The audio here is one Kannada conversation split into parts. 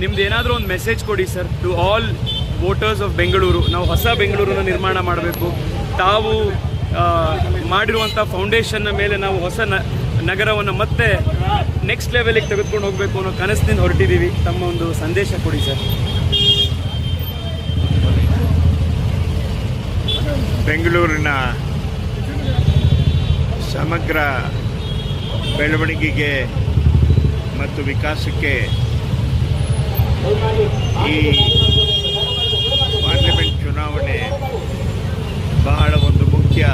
ನಿಮ್ದು ಏನಾದರೂ ಒಂದು ಮೆಸೇಜ್ ಕೊಡಿ sir to all voters of Bengaluru ನಾವು ಹೊಸ ಬೆಂಗಳೂರನ್ನು ನಿರ್ಮಾಣ ಮಾಡಬೇಕು. ತಾವು ಮಾಡಿರುವಂಥ ಫೌಂಡೇಶನ್ನ ಮೇಲೆ ನಾವು ಹೊಸ ನಗರವನ್ನು ಮತ್ತೆ ನೆಕ್ಸ್ಟ್ ಲೆವೆಲಿಗೆ ತೆಗೆದುಕೊಂಡು ಹೋಗಬೇಕು ಅನ್ನೋ ಕನಸಿನಿಂದ ಹೊರಟಿದ್ದೀವಿ. ತಮ್ಮ ಒಂದು ಸಂದೇಶ ಕೊಡಿ ಸರ್ ಬೆಂಗಳೂರಿನ ಸಮಗ್ರ ಬೆಳವಣಿಗೆಗೆ ಮತ್ತು ವಿಕಾಸಕ್ಕೆ ಈ ಪಾರ್ಲಿಮೆಂಟ್ ಚುನಾವಣೆ ಬಹಳ ಒಂದು ಮುಖ್ಯ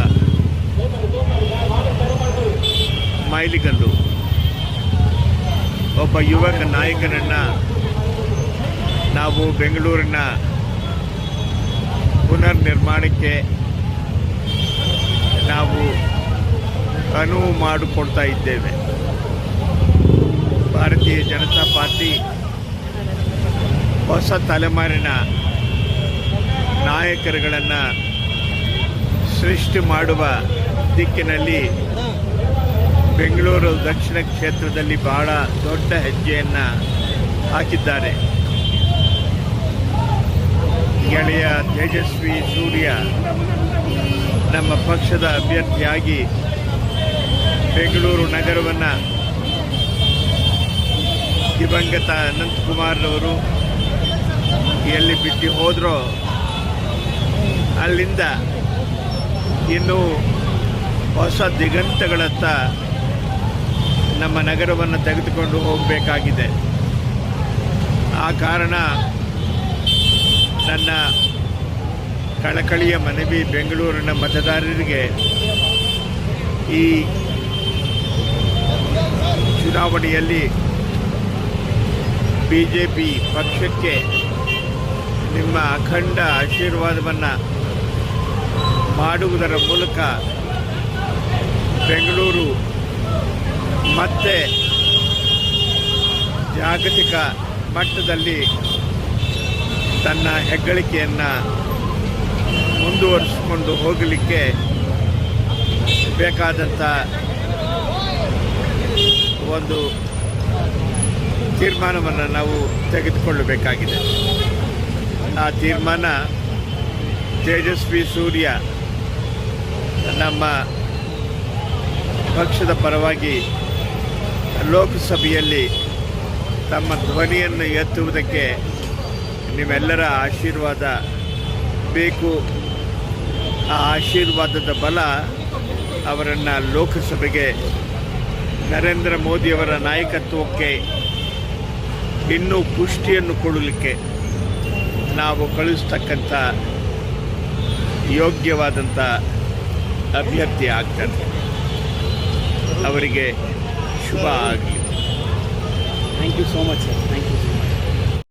ಮೈಲಿಗಲ್ಲು. ಒಬ್ಬ ಯುವಕ ನಾಯಕನನ್ನು ನಾವು ಬೆಂಗಳೂರಿನ ಪುನರ್ ನಿರ್ಮಾಣಕ್ಕೆ ನಾವು ಅನುವು ಮಾಡಿಕೊಡ್ತಾ ಇದ್ದೇವೆ. ಭಾರತೀಯ ಜನತಾ ಪಾರ್ಟಿ ಹೊಸ ತಲೆಮಾರಿನ ನಾಯಕರುಗಳನ್ನು ಸೃಷ್ಟಿ ಮಾಡುವ ದಿಕ್ಕಿನಲ್ಲಿ ಬೆಂಗಳೂರು ದಕ್ಷಿಣ ಕ್ಷೇತ್ರದಲ್ಲಿ ಬಹಳ ದೊಡ್ಡ ಹೆಜ್ಜೆಯನ್ನು ಹಾಕಿದ್ದಾರೆ. ಗೆಳೆಯ ತೇಜಸ್ವಿ ಸೂರ್ಯ ನಮ್ಮ ಪಕ್ಷದ ಅಭ್ಯರ್ಥಿಯಾಗಿ ಬೆಂಗಳೂರು ನಗರವನ್ನು ದಿವಂಗತ ಅನಂತಕುಮಾರ್ರವರು ಎಲ್ಲಿ ಬಿಟ್ಟು ಹೋದರೋ ಅಲ್ಲಿಂದ ಇನ್ನೂ ಹೊಸ ದಿಗಂತಗಳತ್ತ ನಮ್ಮ ನಗರವನ್ನು ತೆಗೆದುಕೊಂಡು ಹೋಗಬೇಕಾಗಿದೆ. ಆ ಕಾರಣ ನನ್ನ ಕಳಕಳಿಯ ಮನವಿ ಬೆಂಗಳೂರಿನ ಮತದಾರರಿಗೆ ಈ ಚುನಾವಣೆಯಲ್ಲಿ ಬಿ ಜೆ ಪಿ ಪಕ್ಷಕ್ಕೆ ನಿಮ್ಮ ಅಖಂಡ ಆಶೀರ್ವಾದವನ್ನು ಮಾಡುವುದರ ಮೂಲಕ ಬೆಂಗಳೂರು ಮತ್ತೆ ಜಾಗತಿಕ ಮಟ್ಟದಲ್ಲಿ ತನ್ನ ಹೆಗ್ಗಳಿಕೆಯನ್ನು ಮುಂದುವರಿಸಿಕೊಂಡು ಹೋಗಲಿಕ್ಕೆ ಬೇಕಾದಂಥ ಒಂದು ತೀರ್ಮಾನವನ್ನು ನಾವು ತೆಗೆದುಕೊಳ್ಳಬೇಕಾಗಿದೆ. ಆ ತೀರ್ಮಾನ ತೇಜಸ್ವಿ ಸೂರ್ಯ ನಮ್ಮ ಪಕ್ಷದ ಪರವಾಗಿ ಲೋಕಸಭೆಯಲ್ಲಿ ತಮ್ಮ ಧ್ವನಿಯನ್ನು ಎತ್ತುವುದಕ್ಕೆ ನಿಮ್ಮೆಲ್ಲರ ಆಶೀರ್ವಾದ ಬೇಕು. ಆ ಆಶೀರ್ವಾದದ ಬಲ ಅವರನ್ನು ಲೋಕಸಭೆಗೆ ನರೇಂದ್ರ ಮೋದಿಯವರ ನಾಯಕತ್ವಕ್ಕೆ ಇನ್ನೂ ಪುಷ್ಟಿಯನ್ನು ಕೊಡಲಿಕ್ಕೆ ನಾವು ಕಳಿಸ್ತಕ್ಕಂಥ ಯೋಗ್ಯವಾದಂಥ ಅಭ್ಯರ್ಥಿ ಆಗ್ತಾರೆ. ಅವರಿಗೆ ಶುಭ ಆಗಲಿ. Thank you so much sir thank you